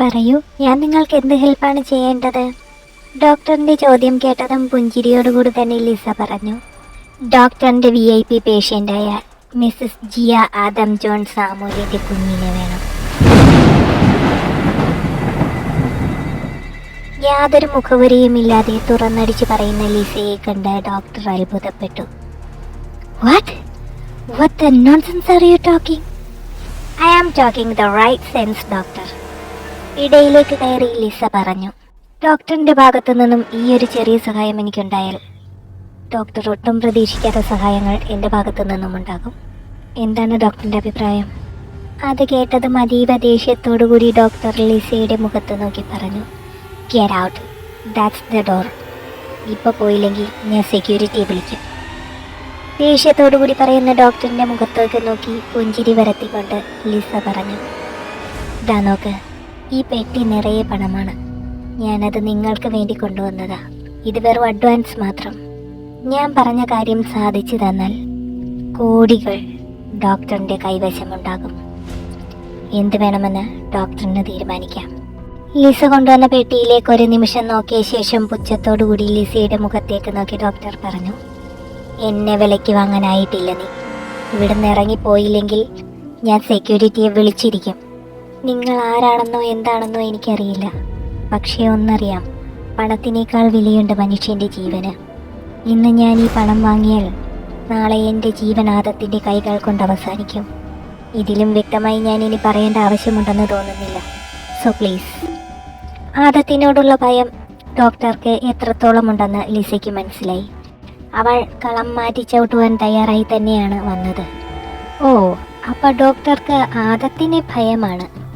പറയൂ ഞാൻ നിങ്ങൾക്ക് എന്ത് ഹെൽപ്പാണ് ചെയ്യേണ്ടത്? ഡോക്ടറിന്റെ ചോദ്യം കേട്ടതും പുഞ്ചിരിയോടുകൂടി തന്നെ ലിസ പറഞ്ഞു. ഡോക്ടറിന്റെ വി ഐ പി പേഷ്യന്റായ മിസ്സസ് ജിയ ആദം ജോൺ സാമൂലിന്റെ കുഞ്ഞിനെ വേണം. യാതൊരു മുഖവരിയുമില്ലാതെ തുറന്നടിച്ച് പറയുന്ന ലിസയെ കണ്ട് ഡോക്ടർ അത്ഭുതപ്പെട്ടു. What what nonsense are you talking I am talking the right sense doctor ഇടയിലേക്ക് കയറി ലിസ പറഞ്ഞു. ഡോക്ടറിന്റെ ഭാഗത്തു നിന്നും ഈ ഒരു ചെറിയ സഹായം എനിക്കുണ്ടായാൽ ഡോക്ടർ ഒട്ടും പ്രതീക്ഷിക്കാത്ത സഹായങ്ങൾ എന്റെ ഭാഗത്തു നിന്നും ഉണ്ടാകും. എന്താണ് ഡോക്ടറിന്റെ അഭിപ്രായം? അത് കേട്ടതും അതീവ ദേഷ്യത്തോടുകൂടി ഡോക്ടർ ലിസയുടെ മുഖത്ത് നോക്കി പറഞ്ഞു get out that's the door ഇപ്പോൾ പോയില്ലെങ്കിൽ ഞാൻ സെക്യൂരിറ്റിയെ വിളിക്കും. ദേഷ്യത്തോടുകൂടി പറയുന്ന ഡോക്ടറിന്റെ മുഖത്തേക്ക് നോക്കി പുഞ്ചിരി വരത്തിക്കൊണ്ട് ലിസ പറഞ്ഞു ഇതാ നോക്ക് ഈ പെട്ടി നിറയെ പണമാണ്. ഞാനത് നിങ്ങൾക്ക് വേണ്ടി കൊണ്ടുവന്നതാ. ഇത് വെറും അഡ്വാൻസ് മാത്രം. ഞാൻ പറഞ്ഞ കാര്യം സാധിച്ചു തന്നാൽ കോടികൾ ഡോക്ടറിന്റെ കൈവശമുണ്ടാകും. എന്ത് വേണമെന്ന് ഡോക്ടറിന് തീരുമാനിക്കാം. ലിസ കൊണ്ടുവന്ന പെട്ടിയിലേക്ക് ഒരു നിമിഷം നോക്കിയ ശേഷം പുച്ഛത്തോടുകൂടി ലിസയുടെ മുഖത്തേക്ക് നോക്കി ഡോക്ടർ പറഞ്ഞു എന്നെ വിലയ്ക്ക് വാങ്ങാനായിട്ടില്ല നീ. ഇവിടുന്ന് ഇറങ്ങിപ്പോയില്ലെങ്കിൽ ഞാൻ സെക്യൂരിറ്റിയെ വിളിച്ചിരിക്കും. നിങ്ങൾ ആരാണെന്നോ എന്താണെന്നോ എനിക്കറിയില്ല. പക്ഷേ ഒന്നറിയാം പണത്തിനേക്കാൾ വിലയുണ്ട് മനുഷ്യന്റെ ജീവന്. ഇന്ന് ഞാൻ ഈ പണം വാങ്ങിയാൽ നാളെ എന്റെ ജീവനാദത്തിന്റെ കൈകൾ കൊണ്ട് അവസാനിക്കും. ഇതിലും വ്യക്തമായി ഞാൻ ഇനി പറയേണ്ട ആവശ്യമുണ്ടെന്ന് തോന്നുന്നില്ല. സോ പ്ലീസ് ആദത്തിനോടുള്ള ഭയം ഡോക്ടർക്ക് എത്രത്തോളം ഉണ്ടെന്ന് ലിസയ്ക്ക് മനസ്സിലായി. അവൾ കളം മാറ്റി ചവിട്ടുവാൻ തയ്യാറായി തന്നെയാണ് വന്നത്. ഓ അപ്പോൾ ഡോക്ടർക്ക് ആദത്തിനെ ഭയമാണ്.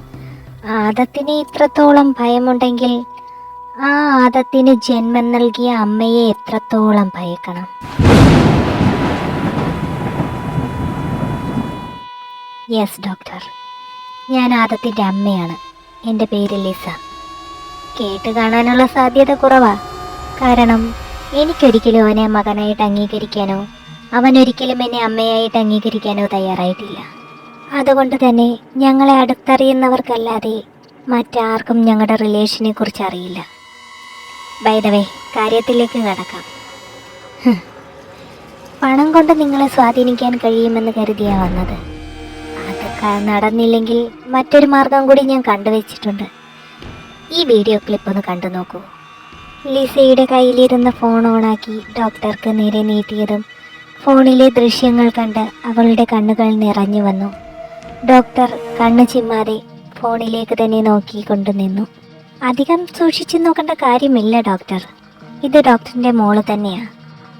ആദത്തിന് ഇത്രത്തോളം ഭയമുണ്ടെങ്കിൽ ആ ആദത്തിന് ജന്മം നൽകിയ അമ്മയെ എത്രത്തോളം ഭയക്കണം? യെസ് ഡോക്ടർ ഞാൻ ആദത്തിന്റെ അമ്മയാണ്. എന്റെ പേര് ലിസ. കേട്ട് കാണാനുള്ള സാധ്യത കുറവാ. കാരണം എനിക്കൊരിക്കലും അവനെ മകനായിട്ട് അംഗീകരിക്കാനോ അവനൊരിക്കലും എന്നെ അമ്മയായിട്ട് അംഗീകരിക്കാനോ തയ്യാറായിട്ടില്ല. അതുകൊണ്ട് തന്നെ ഞങ്ങളെ അടുത്തറിയുന്നവർക്കല്ലാതെ മറ്റാർക്കും ഞങ്ങളുടെ റിലേഷനെ കുറിച്ച് അറിയില്ല ബൈദവേ കാര്യത്തിലേക്ക് കടക്കാം. പണം കൊണ്ട് നിങ്ങളെ സ്വാധീനിക്കാൻ കഴിയുമെന്ന് കരുതിയാ വന്നത്. അത് നടന്നില്ലെങ്കിൽ മറ്റൊരു മാർഗം കൂടി ഞാൻ കണ്ടുവച്ചിട്ടുണ്ട്. ഈ വീഡിയോ ക്ലിപ്പ് ഒന്ന് കണ്ടു നോക്കൂ. ലിസയുടെ കയ്യിലിരുന്ന ഫോൺ ഓണാക്കി ഡോക്ടർക്ക് നേരെ നീട്ടിയതും ഫോണിലെ ദൃശ്യങ്ങൾ കണ്ട് അവളുടെ കണ്ണുകൾ നിറഞ്ഞു വന്നു. ഡോക്ടർ കണ്ണു ചിമ്മാതെ ഫോണിലേക്ക് തന്നെ നോക്കിക്കൊണ്ട് നിന്നു. അധികം സൂക്ഷിച്ചു നോക്കേണ്ട കാര്യമില്ല ഡോക്ടർ. ഇത് ഡോക്ടറിന്റെ മോൾ തന്നെയാണ്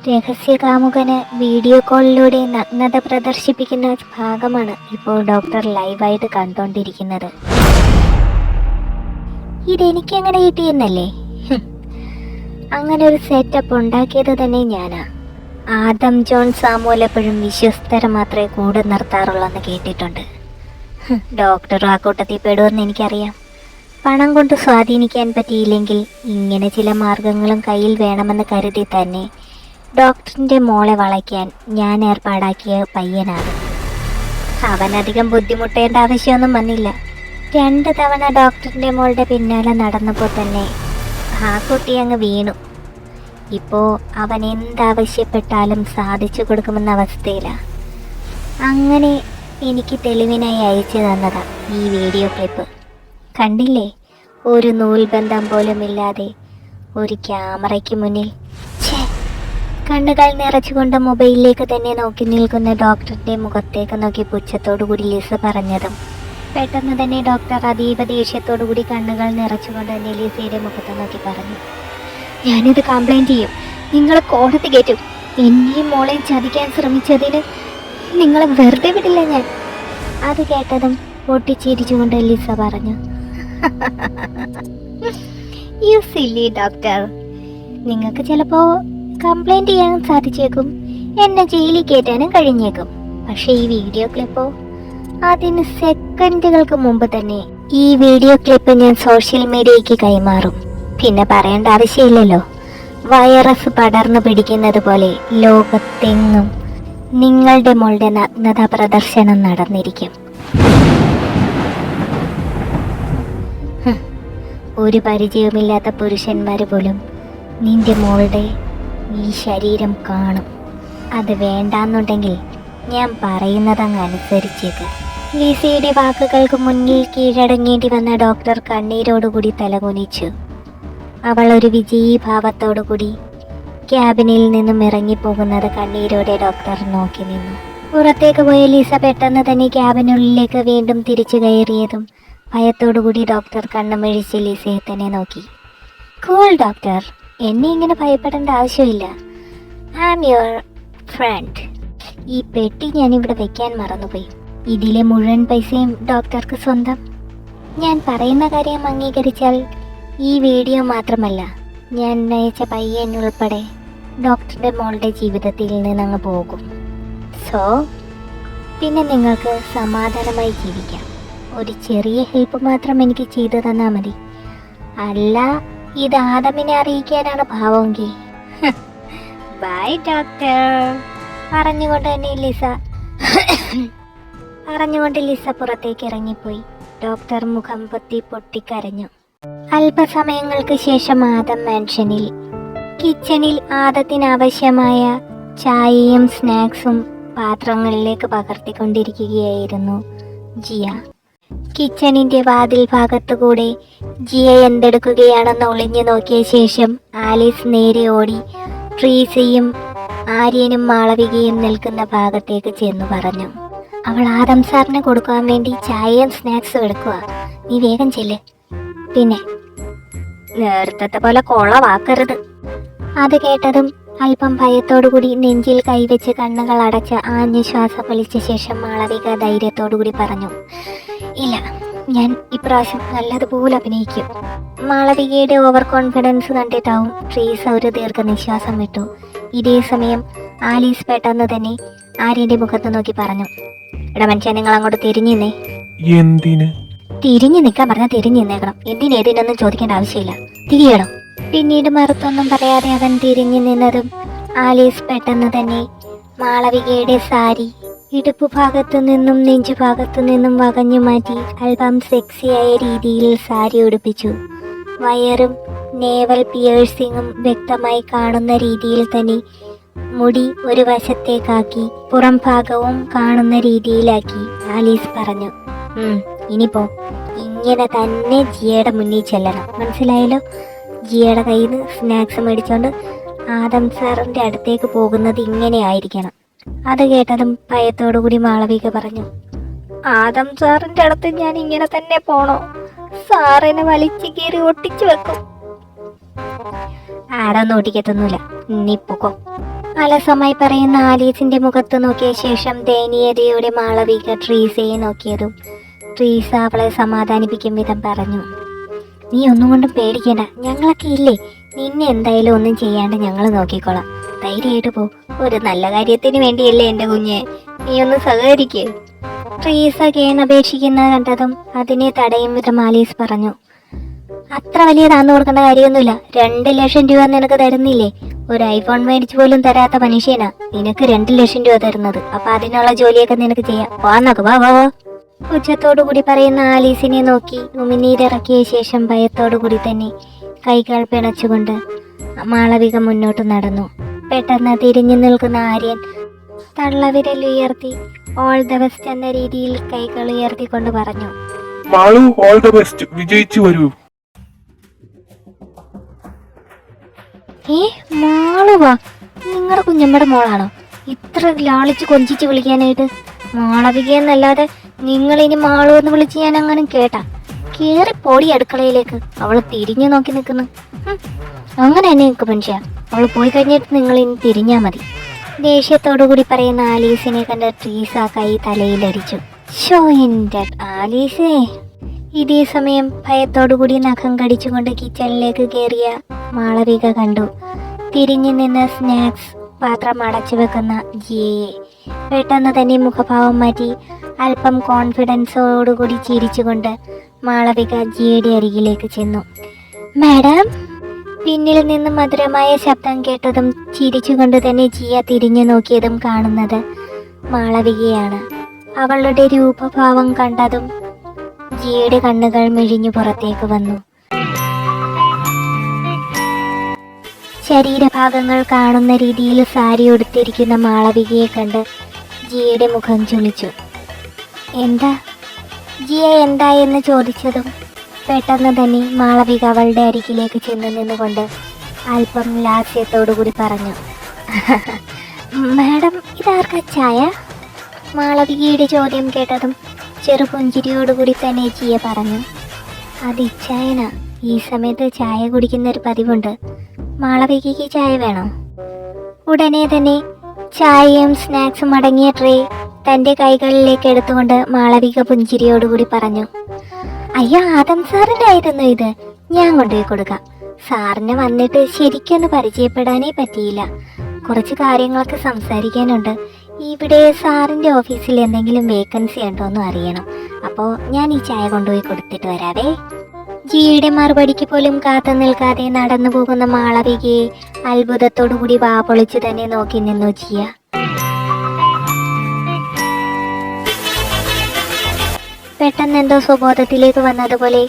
രഹസ്യ കാമുകന് വീഡിയോ കോളിലൂടെ നഗ്നത പ്രദർശിപ്പിക്കുന്ന ഭാഗമാണ് ഇപ്പോൾ ഡോക്ടർ ലൈവായിട്ട് കണ്ടുകൊണ്ടിരിക്കുന്നത് ഇതെനിക്ക് എങ്ങനെ കിട്ടിയെന്നല്ലേ. അങ്ങനെ ഒരു സെറ്റപ്പ് ഉണ്ടാക്കിയത് തന്നെ ഞാനാ. ആദം ജോൺ സാമൂലെപ്പോഴും വിശ്വസ്തരെ മാത്രമേ കൂടെ നിർത്താറുള്ളൂ എന്ന് കേട്ടിട്ടുണ്ട്. ഡോക്ടർ ആ കൂട്ടത്തിൽ പെടുമെന്ന് എനിക്കറിയാം. പണം കൊണ്ട് സ്വാധീനിക്കാൻ പറ്റിയില്ലെങ്കിൽ ഇങ്ങനെ ചില മാർഗങ്ങളും കയ്യിൽ വേണമെന്ന് കരുതി തന്നെ ഡോക്ടറിന്റെ മോളെ വളയ്ക്കാൻ ഞാൻ ഏർപ്പാടാക്കിയ പയ്യനാണ്. അവനധികം ബുദ്ധിമുട്ടേണ്ട ആവശ്യമൊന്നും വന്നില്ല. രണ്ട് തവണ ഡോക്ടറിന്റെ മോളുടെ പിന്നാലെ നടന്നപ്പോൾ തന്നെ ആ കുട്ടി അങ്ങ് വീണു. ഇപ്പോൾ അവൻ എന്താവശ്യപ്പെട്ടാലും സാധിച്ചു കൊടുക്കുമെന്ന അവസ്ഥയിലാണ് അങ്ങനെ എനിക്ക് തെളിവിനായി അയച്ചു തന്നതാ ഈ വീഡിയോ ക്ലിപ്പ്. കണ്ടില്ലേ? ഒരു നൂൽബന്ധം പോലും ഇല്ലാതെ ഒരു ക്യാമറയ്ക്ക് മുന്നിൽ. കണ്ണുകൾ നിറച്ചുകൊണ്ട് മൊബൈലിലേക്ക് തന്നെ നോക്കി നിൽക്കുന്ന ഡോക്ടറുടെ മുഖത്തേക്ക് നോക്കി പുച്ഛത്തോടുകൂടി ലിസ പറഞ്ഞതും. പെട്ടെന്ന് തന്നെ ഡോക്ടർ അതീവ ദേഷ്യത്തോടു കൂടി കണ്ണുകൾ നിറച്ചുകൊണ്ട് തന്നെ ലിസയുടെ മുഖത്ത് നോക്കി പറഞ്ഞു. ഞാനിത് കംപ്ലൈന്റ് ചെയ്യും. നിങ്ങൾ കോടതി കയറ്റും. എന്നെയും മോളെയും ചതിക്കാൻ ശ്രമിച്ചതിന് നിങ്ങളെ വെറുതെ വിടില്ല ഞാൻ? അത് കേട്ടതും പൊട്ടിച്ചിരിച്ചുകൊണ്ട് ലിസ പറഞ്ഞു. യു സില്ലി ഡോക്ടർ നിങ്ങൾക്ക് ചിലപ്പോ കംപ്ലൈന്റ് ചെയ്യാൻ സാധിച്ചേക്കും. എന്നെ ജയിലിൽ കയറ്റാനും കഴിഞ്ഞേക്കും. പക്ഷെ ഈ വീഡിയോ ക്ലിപ്പോ അതിന് സെക്കൻഡുകൾക്ക് മുമ്പ് തന്നെ ഈ വീഡിയോ ക്ലിപ്പ് ഞാൻ സോഷ്യൽ മീഡിയയ്ക്ക് കൈമാറും. പിന്നെ പറയേണ്ട ആവശ്യമില്ലല്ലോ. വൈറസ് പടർന്നു പിടിക്കുന്നത് പോലെ ലോകത്തെങ്ങും നിങ്ങളുടെ മോളുടെ നഗ്നത പ്രദർശനം നടന്നിരിക്കും. ഒരു പരിചയമില്ലാത്ത പുരുഷന്മാർ പോലും നിന്റെ മോളുടെ ഈ ശരീരം കാണും. അത് വേണ്ടാന്നുണ്ടെങ്കിൽ ഞാൻ പറയുന്നതങ്ങ് അനുസരിച്ചേക്ക്. ലിസയുടെ വാക്കുകൾക്ക് മുന്നിൽ കീഴടങ്ങേണ്ടി വന്ന ഡോക്ടർ കണ്ണീരോടുകൂടി തലകുനിച്ചു. അവൾ ഒരു വിജയീഭാവത്തോടുകൂടി ക്യാബിനിൽ നിന്നും ഇറങ്ങിപ്പോകുന്നത് കണ്ണീരോടെ ഡോക്ടർ നോക്കി നിന്നു. പുറത്തേക്ക് പോയ ലീസ പെട്ടെന്ന് തന്നെ ക്യാബിനുള്ളിലേക്ക് വീണ്ടും തിരിച്ചു കയറിയതും ഭയത്തോടുകൂടി ഡോക്ടർ കണ്ണുമിഴിച്ച് ലീസയെ തന്നെ നോക്കി. കൂൾ ഡോക്ടർ എന്നെ ഇങ്ങനെ ഭയപ്പെടേണ്ട ആവശ്യമില്ല. ഐ ആം യുവർ ഫ്രണ്ട് ഈ പെട്ടി ഞാൻ ഇവിടെ വെക്കാൻ മറന്നുപോയി. ഇതിലെ മുഴുവൻ പൈസയും ഡോക്ടർക്ക് സ്വന്തം. ഞാൻ പറയുന്ന കാര്യം അംഗീകരിച്ചാൽ ഈ വീഡിയോ മാത്രമല്ല ഞാൻ നയിച്ച പയ്യൻ ഉൾപ്പെടെ ഡോക്ടറുടെ മോളുടെ ജീവിതത്തിൽ നിന്ന് അങ്ങ് പോകും. സോ പിന്നെ നിങ്ങൾക്ക് സമാധാനമായി ജീവിക്കാം. ഒരു ചെറിയ ഹെൽപ്പ് മാത്രം എനിക്ക് ചെയ്തു തന്നാൽ മതി. അല്ല ഇത് ആദമിനെ അറിയിക്കാനാണ് ഭാവമെങ്കിൽ ബൈ ഡോക്ടർ. പറഞ്ഞുകൊണ്ട് തന്നെ ലിസ പറഞ്ഞുകൊണ്ട് ലിസ പുറത്തേക്ക് ഇറങ്ങിപ്പോയി. ഡോക്ടർ മുഖം പൊത്തി പൊട്ടിക്കരഞ്ഞു. അല്പസമയങ്ങൾക്ക് ശേഷം ആദം മാൻഷനിൽ കിച്ചണിൽ ആദത്തിനാവശ്യമായ ചായയും സ്നാക്സും പാത്രങ്ങളിലേക്ക് പകർത്തിക്കൊണ്ടിരിക്കുകയായിരുന്നു ജിയ. കിച്ചണിന്റെ വാതിൽ ഭാഗത്തുകൂടെ ജിയ എന്തെടുക്കുകയാണെന്ന് ഒളിഞ്ഞു നോക്കിയ ശേഷം ആലീസ് നേരെ ഓടി ട്രീസയും ആര്യനും മാളവികയും നിൽക്കുന്ന ഭാഗത്തേക്ക് ചെന്നു പറഞ്ഞു. അവൾ ആദം സാറിന് കൊടുക്കാൻ വേണ്ടി ചായയും സ്നാക്സും എടുക്കുക നീ വേഗം ചെല്ലേ. പിന്നെ നേരത്തെ പോലെ കൊളവാക്കരുത്. അത് കേട്ടതും അല്പം ഭയത്തോടുകൂടി നെഞ്ചിൽ കൈവച്ച് കണ്ണുകൾ അടച്ച് ആഞ്ഞു ശ്വാസം വലിച്ച ശേഷം മാളവിക ധൈര്യത്തോടുകൂടി പറഞ്ഞു ഇല്ല ഞാൻ ഇപ്രാവശ്യം നല്ലതുപോലെ അഭിനയിക്കും. മാളവികയുടെ ഓവർ കോൺഫിഡൻസ് കണ്ടിട്ടാവും ട്രീസ ഒരു ദീർഘനിശ്വാസം വിട്ടു. ഇതേ സമയം ആലീസ് പെട്ടെന്ന് തന്നെ ആര്യന്റെ മുഖത്ത് നോക്കി പറഞ്ഞു എടാ മനുഷ്യ നിങ്ങൾ അങ്ങോട്ട് തിരിഞ്ഞിന്നേ എന്തിന്? തിരിഞ്ഞു നിൽക്കാൻ പറഞ്ഞാൽ തിരിഞ്ഞു നിന്നേക്കണം. എന്തിനേതിനൊന്നും ചോദിക്കേണ്ട ആവശ്യമില്ല. തിരിയണം. പിന്നീട് മറുത്തൊന്നും പറയാതെ അവൻ തിരിഞ്ഞു നിന്നതും ആലീസ് പെട്ടെന്ന് തന്നെ മാളവികയുടെ സാരി ഇടുപ്പ് ഭാഗത്തു നിന്നും നെഞ്ചു ഭാഗത്തു നിന്നും വകഞ്ഞു മാറ്റി അല്പം സെക്സിയായ രീതിയിൽ സാരി ഉടുപ്പിച്ചു. വയറും നേവൽ പിയേഴ്സിങ്ങും വ്യക്തമായി കാണുന്ന രീതിയിൽ തന്നെ മുടി ഒരു വശത്തേക്കാക്കി പുറം ഭാഗവും കാണുന്ന രീതിയിലാക്കി ആലീസ് പറഞ്ഞു. "ഉം, ഇനിയിപ്പോ ഇങ്ങനെ തന്നെ ജിയയുടെ മുന്നിൽ ചെല്ലണം. മനസ്സിലായല്ലോ? ജിയയുടെ കയ്യിൽ നിന്ന് സ്നാക്സ് മേടിച്ചുകൊണ്ട് ആദം സാറിന്റെ അടുത്തേക്ക് പോകുന്നത് ഇങ്ങനെ ആയിരിക്കണം അത് കേട്ടതും ഭയത്തോടുകൂടി മാളവിക പറഞ്ഞു ആദം സാറിന്റെ അടുത്ത് ഞാൻ ഇങ്ങനെ തന്നെ പോണോ? സാറിനെ വലിച്ചു കീറി ഒട്ടിച്ചു വെക്കും. ആടൊന്നും ഒട്ടിക്കത്തൊന്നുമില്ല നീ പൊക്കോ. അലസമായി പറയുന്ന ആലീസിന്റെ മുഖത്ത് നോക്കിയ ശേഷം ദയനീയതയോടെ മാളവിക ട്രീസയെ നോക്കിയതും ട്രീസ അവളെ സമാധാനിപ്പിക്കും വിധം പറഞ്ഞു നീ ഒന്നും കൊണ്ടും പേടിക്കണ്ട. ഞങ്ങളൊക്കെ ഇല്ലേ? നിന്നെ എന്തായാലും ഒന്നും ചെയ്യാണ്ട് ഞങ്ങൾ നോക്കിക്കോളാം. ധൈര്യമായിട്ട് പോ. ഒരു നല്ല കാര്യത്തിന് വേണ്ടിയല്ലേ എന്റെ കുഞ്ഞെ. നീ ഒന്ന് സഹകരിക്കേ. ട്രീസ കേൻ അപേക്ഷിക്കുന്ന കണ്ടതും അതിനെ തടയും വിധം ആലീസ് പറഞ്ഞു. അത്ര വലിയ താന്നു കൊടുക്കേണ്ട കാര്യമൊന്നുമില്ല. രണ്ട് ലക്ഷം രൂപ നിനക്ക് തരുന്നില്ലേ? ഒരു ഐഫോൺ മേടിച്ചു പോലും തരാത്ത മനുഷ്യനാ. നിനക്ക് രണ്ട് ലക്ഷം രൂപ തരുന്നത്. അപ്പൊ അതിനുള്ള ജോലിയൊക്കെ നിനക്ക് ചെയ്യാം. വാ നോക്ക് വാ വാ വാ. കൂടി പറയുന്ന ആലീസിനെ നോക്കി ഉമിനീരിറക്കിയ ശേഷം ഭയത്തോടു കൂടി തന്നെ കൈകൾ പിണച്ചുകൊണ്ട് മാളവിക മുന്നോട്ട് നടന്നു. പെട്ടെന്ന് തിരിഞ്ഞു നിൽക്കുന്ന ആര്യൻ തള്ളവിരൽ ഉയർത്തി ഓൾ ദ ബെസ്റ്റ് എന്ന രീതിയിൽ കൈകൾ ഉയർത്തിക്കൊണ്ട് പറഞ്ഞു. മാളു ഓൾ ദ ബെസ്റ്റ് വിജയിച്ചു വരൂ. ഏ മാളുവാ? നിങ്ങളുടെ കുഞ്ഞമ്മയുടെ മോളാണോ? ഇത്ര ലാളിച്ച് കൊഞ്ചിച്ച് വിളിക്കാനായിട്ട് മാളവിക എന്നല്ലാതെ നിങ്ങൾ ഇനി മാളൂ എന്ന് വിളിച്ച് ഞാൻ അങ്ങനെ കേട്ടാ? കേറി പൊടി അടുക്കളയിലേക്ക്. അവൾ തിരിഞ്ഞു നോക്കി നിൽക്കുന്നു. അങ്ങനെ തന്നെ നിൽക്കും മനുഷ്യ. അവൾ പോയി കഴിഞ്ഞിട്ട് നിങ്ങൾ ഇനി തിരിഞ്ഞാ മതി. ദേഷ്യത്തോടു കൂടി പറയുന്ന ആലീസിനെ കണ്ട ട്രീസ കൈ തലയിലരിച്ചു ഷോ എന്റെ ആലീസേ. ഇതേ സമയം ഭയത്തോടു കൂടി നഖം കടിച്ചുകൊണ്ട് കിച്ചണിലേക്ക് കയറിയ മാളവിക കണ്ടു. തിരിഞ്ഞു നിന്ന് സ്നാക്സ് പാത്രം അടച്ചു വെക്കുന്ന ജിയയെ. പെട്ടെന്ന് തന്നെ മുഖഭാവം മാറ്റി അല്പം കോൺഫിഡൻസോടുകൂടി ചിരിച്ചുകൊണ്ട് മാളവിക ജിയുടെ അരികിലേക്ക് ചെന്നു. മാഡം പിന്നിൽ നിന്ന് മധുരമായ ശബ്ദം കേട്ടതും ചിരിച്ചുകൊണ്ട് തന്നെ ജിയ തിരിഞ്ഞു നോക്കിയതും കാണുന്നത് മാളവികയാണ്. അവളുടെ രൂപഭാവം കണ്ടതും ജിയയുടെ കണ്ണുകൾ മിഴിഞ്ഞു പുറത്തേക്ക് വന്നു. ശരീരഭാഗങ്ങൾ കാണുന്ന രീതിയിൽ സാരി ഉടുത്തിരിക്കുന്ന മാളവികയെ കണ്ട് ജിയയുടെ മുഖം ചുളിച്ചു എന്താ? ജിയ എന്താ എന്ന് ചോദിച്ചതും പെട്ടെന്ന് തന്നെ മാളവിക അവളുടെ അരികിലേക്ക് ചെന്ന് നിന്നുകൊണ്ട് അല്പം ലാസ്യത്തോടുകൂടി പറഞ്ഞു. മാഡം ഇതാർക്കാ ചായ? മാളവികയുടെ ചോദ്യം കേട്ടതും ചെറുപുഞ്ചിരിയോടുകൂടി തന്നെ ജിയ പറഞ്ഞു. അത് ഇച്ചായനാ. ഈ സമയത്ത് ചായ കുടിക്കുന്ന ഒരു പതിവുണ്ട്. മാളവികയ്ക്ക് ചായ വേണോ. ഉടനെ തന്നെ ചായയും സ്നാക്സും അടങ്ങിയ ട്രേ തന്റെ കൈകളിലേക്ക് എടുത്തുകൊണ്ട് മാളവിക പുഞ്ചിരിയോടുകൂടി പറഞ്ഞു അയ്യോ ആദം സാറിന്റെ ആയിരുന്നു ഇത്. ഞാൻ കൊണ്ടുപോയി കൊടുക്കാം. സാറിന് വന്നിട്ട് ശരിക്കൊന്ന് പരിചയപ്പെടാനേ പറ്റിയില്ല. കുറച്ച് കാര്യങ്ങളൊക്കെ സംസാരിക്കാനുണ്ട്. ഇവിടെ സാറിന്റെ ഓഫീസിൽ എന്തെങ്കിലും വേക്കൻസി ഉണ്ടോ എന്ന് അറിയണം. അപ്പോൾ ഞാൻ ഈ ചായ കൊണ്ടുപോയി കൊടുത്തിട്ട് വരാവേ. ജിയുടെ മറുപടിക്ക് പോലും കാത്തു നിൽക്കാതെ നടന്നു പോകുന്ന മാളവികയെ അത്ഭുതത്തോടുകൂടി വാ പൊളിച്ചു തന്നെ നോക്കി നിന്നു ജിയ. പെട്ടെന്ന് എന്തോ സ്വബോധത്തിലേക്ക് വന്നതുപോലെ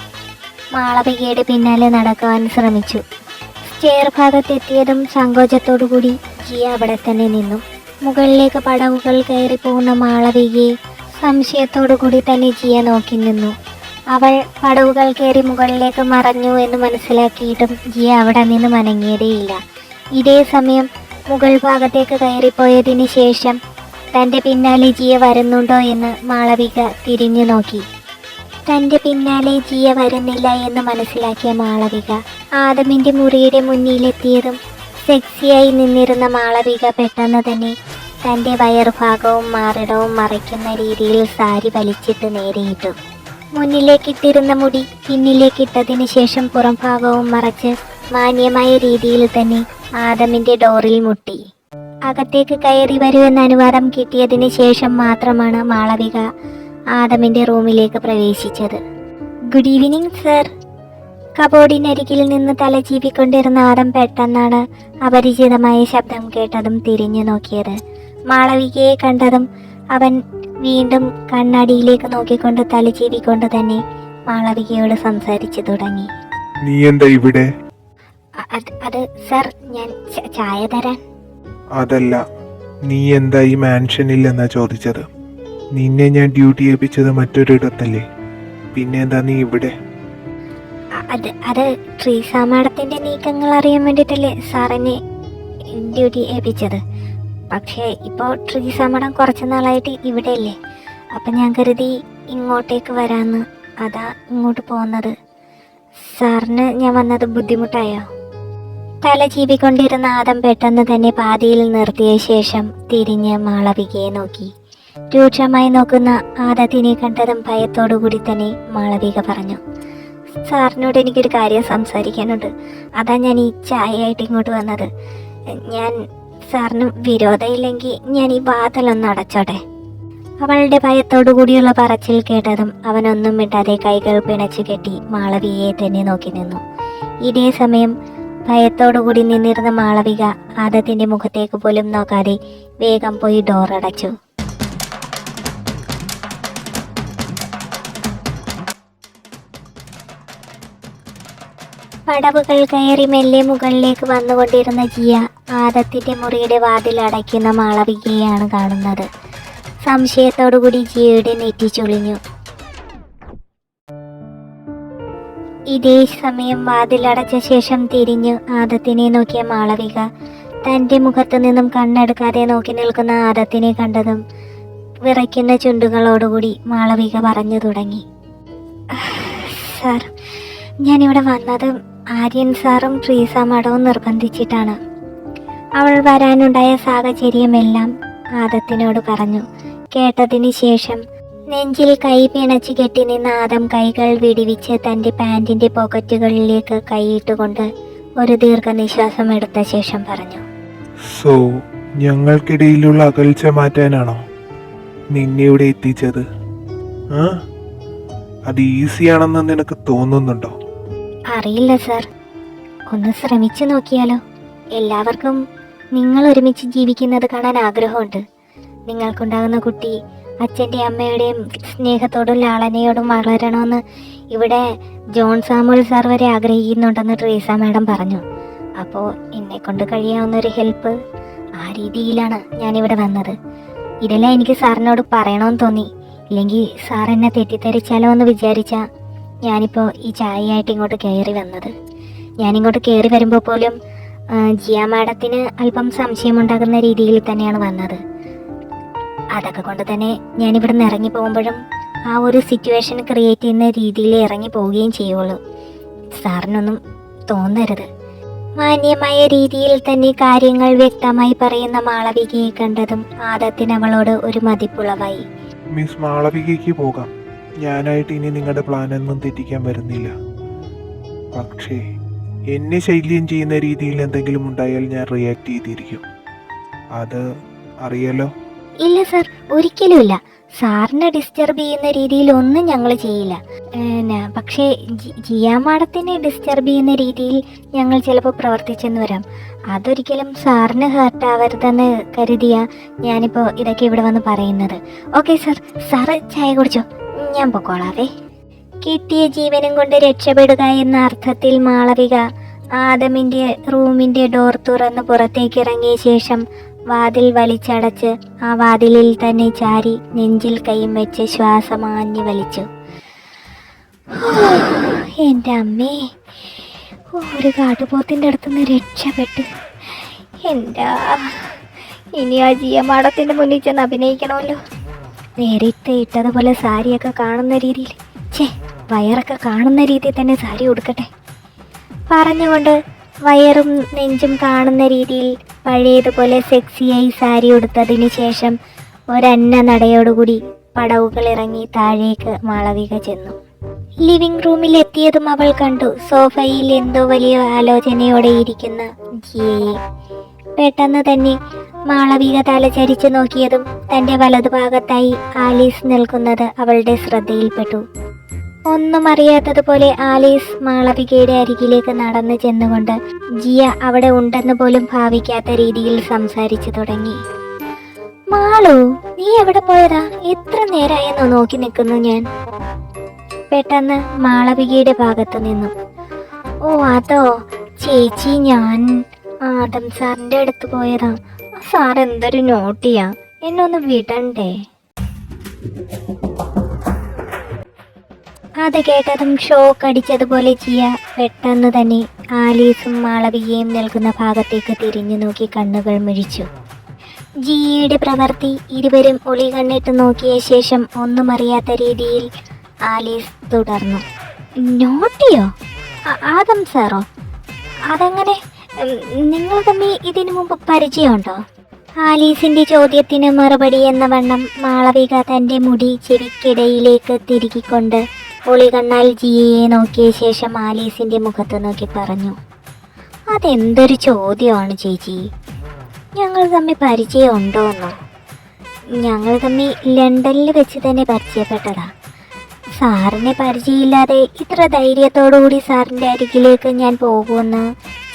മാളവികയുടെ പിന്നാലെ നടക്കുവാൻ ശ്രമിച്ചു. സ്റ്റെയർ ഭാഗത്തെത്തിയതും സങ്കോചത്തോടുകൂടി ജിയ അവിടെ തന്നെ നിന്നു. മുകളിലേക്ക് പടവുകൾ കയറി പോകുന്ന മാളവികയെ സംശയത്തോടു കൂടി തന്നെ ജിയ നോക്കി നിന്നു. അവൾ പടവുകൾ കയറി മുകളിലേക്ക് മറഞ്ഞു എന്ന് മനസ്സിലാക്കിയിട്ടും ജിയ അവിടെ നിന്ന് മനങ്ങിയതേയില്ല. ഇതേ സമയം മുകൾ ഭാഗത്തേക്ക് കയറിപ്പോയതിന് ശേഷം തന്റെ പിന്നാലെ ജിയ വരുന്നുണ്ടോ എന്ന് മാളവിക തിരിഞ്ഞു നോക്കി. തന്റെ പിന്നാലെ ജിയ വരുന്നില്ല എന്ന് മനസ്സിലാക്കിയ മാളവിക ആദമിന്റെ മുറിയുടെ മുന്നിലെത്തിയതും സെക്സിയായി നിന്നിരുന്ന മാളവിക പെട്ടെന്ന് തന്നെ തന്റെ വയർഭാഗവും മാറിടവും മറയ്ക്കുന്ന രീതിയിൽ സാരി വലിച്ചിട്ട് നേരെയിട്ടു മുന്നിലേക്കിട്ടിരുന്ന മുടി പിന്നിലേക്കിട്ടതിന് ശേഷം പുറം ഭാഗവും മറച്ച് മാന്യമായ രീതിയിൽ തന്നെ ആദമിന്റെ ഡോറിൽ മുട്ടി. അകത്തേക്ക് കയറി വരൂ എന്ന അനുവാദം കിട്ടിയതിന് ശേഷം മാത്രമാണ് മാളവിക ആദമിന്റെ റൂമിലേക്ക് പ്രവേശിച്ചത്. Good evening sir. കബോർഡിനരികിൽ നിന്ന് തല ചീവിക്കൊണ്ടിരുന്ന ആദം പെട്ടെന്നാണ് അപരിചിതമായ ശബ്ദം കേട്ടതും തിരിഞ്ഞു നോക്കിയത്. മാളവികയെ കണ്ടതും അവൻ വീണ്ടും കണ്ണാടിയിലേക്ക് നോക്കിക്കൊണ്ട് തല ചീവിക്കൊണ്ട് തന്നെ മാളവികയോട് സംസാരിച്ചു തുടങ്ങി. നീ എന്താ ഇവിടെ? അത് സർ ഞാൻ ചായ തരാൻ. അതല്ല നീ എന്താ ഈ മാൻഷനിൽ എന്നാ ചോദിച്ചത്? നിന്നെ ഞാൻ ഡ്യൂട്ടി ഏൽപ്പിച്ചത് മറ്റൊരിടത്തല്ലേ. പിന്നെ എന്താ നീ ഇവിടെ? അത് അത് ശ്രീസാമാടത്തിന്റെ നീക്കങ്ങൾ അറിയാൻ വേണ്ടിട്ടല്ലേ സാറിനെ ഡ്യൂട്ടി ഏൽപ്പിച്ചത്. പക്ഷേ ഇപ്പോൾ ട്രീസ മാഡം കുറച്ച് നാളായിട്ട് ഇവിടെയല്ലേ. അപ്പം ഞാൻ കരുതി ഇങ്ങോട്ടേക്ക് വരാമെന്ന് അതാ ഇങ്ങോട്ട് പോകുന്നത്. സാറിന് ഞാൻ വന്നത് ബുദ്ധിമുട്ടായോ? തല ചീപിക്കൊണ്ടിരുന്ന ആദം പെട്ടെന്ന് തന്നെ പാതിയിൽ നിർത്തിയ ശേഷം തിരിഞ്ഞ് മാളവികയെ നോക്കി. രൂക്ഷമായി നോക്കുന്ന ആദത്തിനെ കണ്ടതും ഭയത്തോടുകൂടി തന്നെ മാളവിക പറഞ്ഞു സാറിനോട് എനിക്കൊരു കാര്യം സംസാരിക്കാനുണ്ട്. അതാ ഞാൻ ഈ ചായയായിട്ട് ഇങ്ങോട്ട് വന്നത്. ഞാൻ സാറിന് വിരോധമില്ലെങ്കിൽ ഞാൻ ഈ വാതിലൊന്ന് അടച്ചോട്ടെ. അവളുടെ ഭയത്തോടു കൂടിയുള്ള പറച്ചിൽ കേട്ടതും അവനൊന്നും മിണ്ടാതെ കൈകൾ പിണച്ചു കെട്ടി മാളവികയെ തന്നെ നോക്കി നിന്നു. ഇതേ സമയം ഭയത്തോടു കൂടി നിന്നിരുന്ന മാളവിക ആദത്തിന്റെ മുഖത്തേക്ക് പോലും നോക്കാതെ വേഗം പോയി ഡോർ അടച്ചു. പടവുകൾ കയറി മെല്ലെ മുകളിലേക്ക് വന്നുകൊണ്ടിരുന്ന ജിയ ആദത്തിന്റെ മുറിയുടെ വാതിൽ അടയ്ക്കുന്ന മാളവികയാണ് കാണുന്നത്. സംശയത്തോടുകൂടി ജിയയുടെ നെറ്റി ചുളിഞ്ഞു. ഇതേ സമയം വാതിലടച്ച ശേഷം തിരിഞ്ഞു ആദത്തിനെ നോക്കിയ മാളവിക തന്റെ മുഖത്തു നിന്നും കണ്ണെടുക്കാതെ നോക്കി നിൽക്കുന്ന ആദത്തിനെ കണ്ടതും വിറയ്ക്കുന്ന ചുണ്ടുകളോടുകൂടി മാളവിക പറഞ്ഞു തുടങ്ങി. സാർ ഞാനിവിടെ വന്നത് ആര്യൻ സാറും ട്രീസ മഠവും നിർബന്ധിച്ചിട്ടാണ്. അവൾ വരാനുണ്ടായ സാഹചര്യമെല്ലാം ആദത്തിനോട് പറഞ്ഞു. കേട്ടതിന് ശേഷം നെഞ്ചിൽ കൈ പിണച്ചു കെട്ടി നിന്ന ആദം കൈകൾ വിടിവിച്ച് തന്റെ പാന്റിന്റെ പോക്കറ്റുകളിലേക്ക് കൈയിട്ടുകൊണ്ട് ഒരു ദീർഘനിശ്വാസം എടുത്ത ശേഷം പറഞ്ഞു. സോ ഞങ്ങൾക്കിടയിലുള്ള അകൽച്ച മാറ്റാനാണോ നിന്നെ ഇവിടെ എത്തിച്ചത്? അത് ഈസിയാണെന്ന് നിനക്ക് തോന്നുന്നുണ്ടോ? അറിയില്ല സർ. ഒന്ന് ശ്രമിച്ചു നോക്കിയാലോ. എല്ലാവർക്കും നിങ്ങൾ ഒരുമിച്ച് ജീവിക്കുന്നത് കാണാൻ ആഗ്രഹമുണ്ട്. നിങ്ങൾക്കുണ്ടാകുന്ന കുട്ടി അച്ഛന്റെ അമ്മയുടെയും സ്നേഹത്തോടും ലാളനയോടും വളരണമെന്ന് ഇവിടെ ജോൺ സാമുൽ സാർ വരെ ആഗ്രഹിക്കുന്നുണ്ടെന്ന് ട്രീസ മാഡം പറഞ്ഞു. അപ്പോൾ എന്നെ കൊണ്ട് കഴിയാവുന്ന ഒരു ഹെൽപ്പ് ആ രീതിയിലാണ് ഞാനിവിടെ വന്നത്. ഇതെല്ലാം എനിക്ക് സാറിനോട് പറയണമെന്ന് തോന്നി. ഇല്ലെങ്കിൽ സാർ എന്നെ തെറ്റിദ്ധരിച്ചാലോ എന്ന് വിചാരിച്ച ഞാനിപ്പോൾ ഈ ചായയായിട്ട് ഇങ്ങോട്ട് കയറി വന്നത്. ഞാനിങ്ങോട്ട് കയറി വരുമ്പോൾ പോലും ജിയ മാഡത്തിന് അല്പം സംശയമുണ്ടാകുന്ന രീതിയിൽ തന്നെയാണ് വന്നത്. അതൊക്കെ കൊണ്ട് തന്നെ ഞാനിവിടെ നിന്ന് ഇറങ്ങി പോകുമ്പോഴും ആ ഒരു സിറ്റുവേഷൻ ക്രിയേറ്റ് ചെയ്യുന്ന രീതിയിൽ ഇറങ്ങി പോവുകയും ചെയ്യുള്ളൂ. സാറിനൊന്നും തോന്നരുത്. മാന്യമായ രീതിയിൽ തന്നെ കാര്യങ്ങൾ വ്യക്തമായി പറയുന്ന മാളവികയെ കണ്ടതും ആദത്തിന് അവളോട് ഒരു മതിപ്പുളവായി. മിസ് മാളവികയ്ക്ക് പോകാം. ഞാനായിട്ട് ഇനി നിങ്ങളുടെ പ്ലാനൊന്നും തെറ്റിക്കാൻ വരുന്നില്ല. പക്ഷേ എന്നെ ശൈല്യം ചെയ്യുന്ന രീതിയിൽ എന്തെങ്കിലും ഉണ്ടായാൽ ഞാൻ റിയാക്ട് ചെയ്തിരിക്കും. അത് അറിയാലോ? ഇല്ല സർ ഒരിക്കലുമില്ല സാറിനെ ഡിസ്റ്റർബ് ചെയ്യുന്ന രീതിയിൽ ഒന്നും ഞങ്ങൾ ചെയ്യില്ല. പക്ഷേ ജിയാ മാഡത്തിനെ ഡിസ്റ്റർബ് ചെയ്യുന്ന രീതിയിൽ ഞങ്ങൾ ചിലപ്പോൾ പ്രവർത്തിച്ചെന്ന് വരാം. അതൊരിക്കലും സാറിന് ഹേർട്ട് ആവരുതെന്ന് കരുതിയ ഞാനിപ്പോൾ ഇതൊക്കെ ഇവിടെ വന്ന് പറയുന്നത്. ഓക്കെ സർ സാറ് ചായ കുടിച്ചോ? ഞാൻ പൊക്കോളാവേ. കിട്ടിയ ജീവനും കൊണ്ട് രക്ഷപ്പെടുക എന്ന അർത്ഥത്തിൽ മാളവിക ആദമിന്റെ റൂമിന്റെ ഡോർ തുറന്ന് പുറത്തേക്ക് ഇറങ്ങിയ ശേഷം വാതിൽ വലിച്ചടച്ച് ആ വാതിലിൽ തന്നെ ചാരി നെഞ്ചിൽ കൈയും വെച്ച് ശ്വാസമാഞ്ഞു വലിച്ചു. എന്റെ അമ്മേ ഒരു കാട്ടുപോത്തിന്റെ അടുത്തുനിന്ന് രക്ഷപ്പെട്ട്. എന്റെ ഇനി ആ ജിയ മുന്നിൽ ചെന്ന് അഭിനയിക്കണമല്ലോ. നേരിട്ട് ഇട്ടതുപോലെ സാരിയൊക്കെ കാണുന്ന രീതിയിൽ. ചേ വയറൊക്കെ കാണുന്ന രീതിയിൽ തന്നെ സാരി ഉടുക്കട്ടെ. പറഞ്ഞുകൊണ്ട് വയറും നെഞ്ചും കാണുന്ന രീതിയിൽ പഴയതുപോലെ സെക്സിയായി സാരി ഉടുത്തതിന് ശേഷം ഒരന്ന നടയോടുകൂടി പടവുകൾ ഇറങ്ങി താഴേക്ക് മാളവിക ചെന്നു. ലിവിംഗ് റൂമിൽ എത്തിയതും അവൾ കണ്ടു. സോഫയിൽ എന്തോ വലിയ ആലോചനയോടെ ഇരിക്കുന്ന ജിയയെ പെട്ടെന്ന് തന്നെ മാളവിക തല ചരിച്ചു നോക്കിയതും തന്റെ വലതുഭാഗത്തായി ആലീസ് നിൽക്കുന്നത് അവളുടെ ശ്രദ്ധയിൽപ്പെട്ടു. ഒന്നും അറിയാത്തതുപോലെ ആലീസ് മാളവികയുടെ അരികിലേക്ക് നടന്നു ചെന്നുകൊണ്ട് ജിയ അവിടെ ഉണ്ടെന്ന് പോലും ഭാവിക്കാത്ത രീതിയിൽ സംസാരിച്ചു തുടങ്ങി. മാളു നീ എവിടെ പോയതാ? എത്ര നേരമായെന്നോ നോക്കി നിൽക്കുന്നു ഞാൻ. പെട്ടെന്ന് മാളവികയുടെ ഭാഗത്ത് നിന്നു. ഓ അതോ. ചേച്ചി ഞാൻ. ആദം സാറിന്റെ അടുത്ത് പോയതാ. സാർ എന്തൊരു നോട്ടിയാ. എന്നൊന്ന് വിടണ്ടേ. അത് കേട്ടതും ഷോക്ക് അടിച്ചതുപോലെ ചെയ്യ പെട്ടെന്ന് തന്നെ ആലീസും മാളവികയും നിൽക്കുന്ന ഭാഗത്തേക്ക് തിരിഞ്ഞു നോക്കി കണ്ണുകൾ മിഴിച്ചു. ജിയുടെ പ്രവൃത്തി ഇരുവരും ഒളി കണ്ണിട്ട് നോക്കിയ ശേഷം ഒന്നും അറിയാത്ത രീതിയിൽ ആലീസ് തുടർന്നു. നോട്ടിയോ? ആദം സാറോ? അതെങ്ങനെ? നിങ്ങൾ തമ്മിൽ ഇതിനു മുമ്പ് പരിചയമുണ്ടോ? ആലീസിന്റെ ചോദ്യത്തിന് മറുപടി എന്ന വണ്ണം മാളവിക തന്റെ മുടി ചെവിക്കിടയിലേക്ക് തിരുകിക്കൊണ്ട് ഒളികണ്ണാൽ ജിയയെ നോക്കിയ ശേഷം ആലീസിന്റെ മുഖത്ത് നോക്കി പറഞ്ഞു അതെന്തൊരു ചോദ്യമാണ് ചേച്ചി. ഞങ്ങൾ തമ്മിൽ പരിചയമുണ്ടോ എന്നോ ഞങ്ങൾ തമ്മിൽ ലണ്ടനിൽ വെച്ച് തന്നെ പരിചയപ്പെട്ടതാ. സാറിനെ പരിചയമില്ലാതെ ഇത്ര ധൈര്യത്തോടുകൂടി സാറിന്റെ അരികിലേക്ക് ഞാൻ പോകുമെന്ന്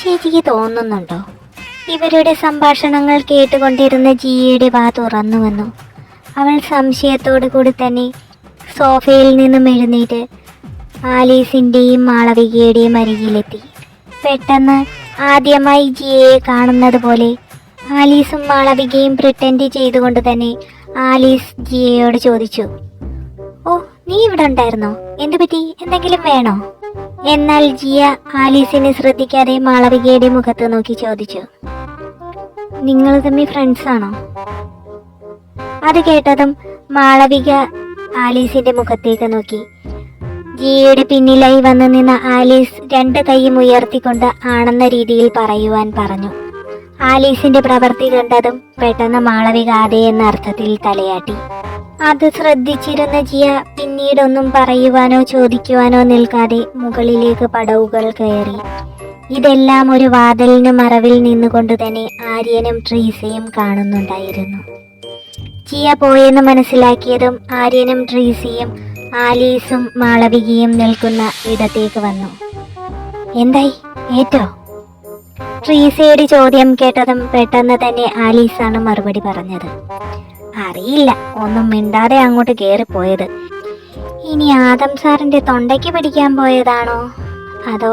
ചേച്ചിക്ക് തോന്നുന്നുണ്ടോ? ഇവരുടെ സംഭാഷണങ്ങൾ കേട്ടുകൊണ്ടിരുന്ന ജിയയുടെ വാ തുറന്നു വന്നു അവൾ സംശയത്തോടു കൂടി തന്നെ സോഫയിൽ നിന്നും എഴുന്നേറ്റ് ആലീസിന്റെയും മാളവികയുടെയും അരികിലെത്തി. പെട്ടെന്ന് ആദ്യമായി ജിയയെ കാണുന്നത് പോലെ ആലീസും മാളവികയും പ്രിട്ടൻഡ് ചെയ്തുകൊണ്ട് തന്നെ ആലീസ് ജിയയോട് ചോദിച്ചു ഓ നീ ഇവിടെ ഉണ്ടായിരുന്നോ? എന്തു പറ്റി എന്തെങ്കിലും വേണോ? എന്നാൽ ജിയ ആലീസിനെ ശ്രദ്ധിക്കാതെ മാളവികയുടെ മുഖത്ത് നോക്കി ചോദിച്ചു. നിങ്ങൾ തമ്മിൽ ഫ്രണ്ട്സ് ആണോ? അത് കേട്ടതും മാളവിക ആലീസിന്റെ മുഖത്തേക്ക് നോക്കി. ജിയയുടെ പിന്നിലായി വന്നു നിന്ന ആലീസ് രണ്ട് കൈയും ഉയർത്തിക്കൊണ്ട് ആണെന്ന രീതിയിൽ പറയുവാൻ പറഞ്ഞു. ആലീസിന്റെ പ്രവൃത്തി കണ്ടതും പെട്ടെന്ന് മാളവിക അതെ എന്ന അർത്ഥത്തിൽ തലയാട്ടി. അത് ശ്രദ്ധിച്ചിരുന്ന ജിയ പിന്നീടൊന്നും പറയുവാനോ ചോദിക്കുവാനോ നിൽക്കാതെ മുകളിലേക്ക് പടവുകൾ കയറി. ഇതെല്ലാം ഒരു വാതിലിന് മറവിൽ നിന്നുകൊണ്ട് തന്നെ ആര്യനും ട്രീസയും കാണുന്നുണ്ടായിരുന്നു. ജിയ പോയെന്ന് മനസ്സിലാക്കിയതും ആര്യനും ട്രീസയും ആലീസും മാളവികയും നിൽക്കുന്ന ഇടത്തേക്ക് വന്നു. എന്തായി? ഏറ്റോ? ട്രീസയുടെ ചോദ്യം കേട്ടതും പെട്ടെന്ന് തന്നെ ആലീസാണ് മറുപടി പറഞ്ഞത്. അറിയില്ല. ഒന്നും മിണ്ടാതെ അങ്ങോട്ട് കയറിപ്പോയത് ഇനി ആദം സാറിന്റെ തൊണ്ടയ്ക്ക് പിടിക്കാൻ പോയതാണോ? അതോ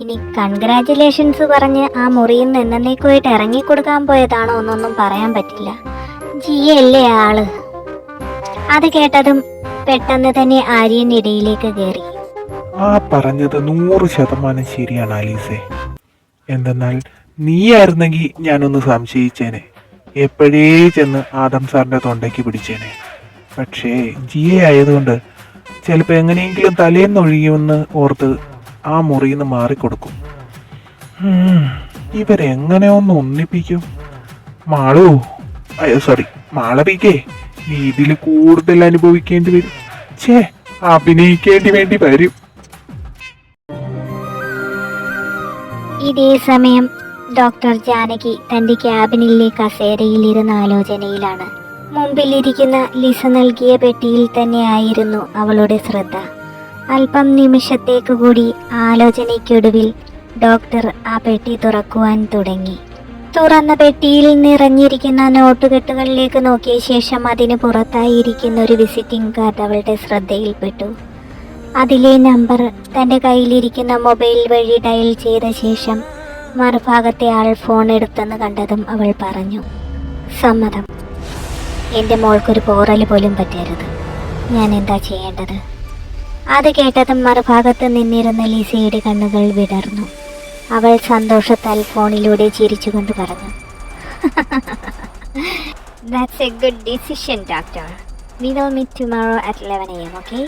ഇനി കൺഗ്രാറ്റുലേഷൻസ് പറഞ്ഞ് ആ മുറിയിൽ നിന്ന് എന്നേക്കുമായിട്ട് ഇറങ്ങിക്കൊടുക്കാൻ പോയതാണോ എന്നൊന്നും പറയാൻ പറ്റില്ല. ജിയല്ലേ ആൾ. അത് കേട്ടതും പെട്ടെന്ന് തന്നെ ആര്യൻ ഇടയിലേക്ക് കയറി ആ പറഞ്ഞത് നൂറ് ശതമാനം ശരിയാണ് ആലീസെ. എന്തെന്നാൽ നീയായിരുന്നെങ്കിൽ ഞാനൊന്ന് സംശയിച്ചേനെ. എപ്പോഴേ ചെന്ന് ആദം സാറിന്റെ തൊണ്ടയ്ക്ക് പിടിച്ചേനെ? പക്ഷേ ജി എ ആയതുകൊണ്ട് ചിലപ്പോൾ എങ്ങനെയെങ്കിലും തലേന്ന് ഒഴിയുമെന്ന് ഓർത്ത് ആ മുറിയിൽ നിന്ന് മാറിക്കൊടുക്കും ഇവരെങ്ങനെ ഒന്ന് ഒന്നിപ്പിക്കും? മാളു അയ്യോ സോറി മാളവികേ നീ ഇതിൽ കൂടുതൽ അനുഭവിക്കേണ്ടി വരും. ഛേ അഭിനയിക്കേണ്ടി വേണ്ടി വരും. ഇതേ സമയം ഡോക്ടർ ജാനകി തന്റെ ക്യാബിനിലെ കസേരയിലിരുന്ന ആലോചനയിലാണ്. മുമ്പിലിരിക്കുന്ന ലിസ നൽകിയ പെട്ടിയിൽ തന്നെയായിരുന്നു അവളുടെ ശ്രദ്ധ. അല്പം നിമിഷത്തേക്ക് കൂടി ആലോചനയ്ക്കൊടുവിൽ ഡോക്ടർ ആ പെട്ടി തുറക്കുവാൻ തുടങ്ങി. തുറന്ന പെട്ടിയിൽ നിറഞ്ഞിരിക്കുന്ന നോട്ടുകെട്ടുകളിലേക്ക് നോക്കിയ ശേഷം അതിന് പുറത്തായിരിക്കുന്ന ഒരു വിസിറ്റിംഗ് കാർഡ് അവളുടെ ശ്രദ്ധയിൽപ്പെട്ടു. അതിലെ നമ്പർ തന്റെ കയ്യിലിരിക്കുന്ന മൊബൈൽ വഴി ഡയൽ ചെയ്ത ശേഷം മറുഭാഗത്തെ ആൾ ഫോൺ എടുത്തെന്ന് കണ്ടതും അവൾ പറഞ്ഞു സമ്മതം എന്റെ മോൾക്കൊരു പോറൽ പോലും പറ്റരുത് ഞാൻ എന്താ ചെയ്യേണ്ടത് അത് കേട്ടതും മറുഭാഗത്ത് നിന്നിരുന്ന ലിസയുടെ കണ്ണുകൾ വിടർന്നു അവൾ സന്തോഷത്താൽ ഫോണിലൂടെ ചിരിച്ചുകൊണ്ട് പറഞ്ഞു That's a good decision, doctor. We will meet tomorrow at 11 a.m., okay?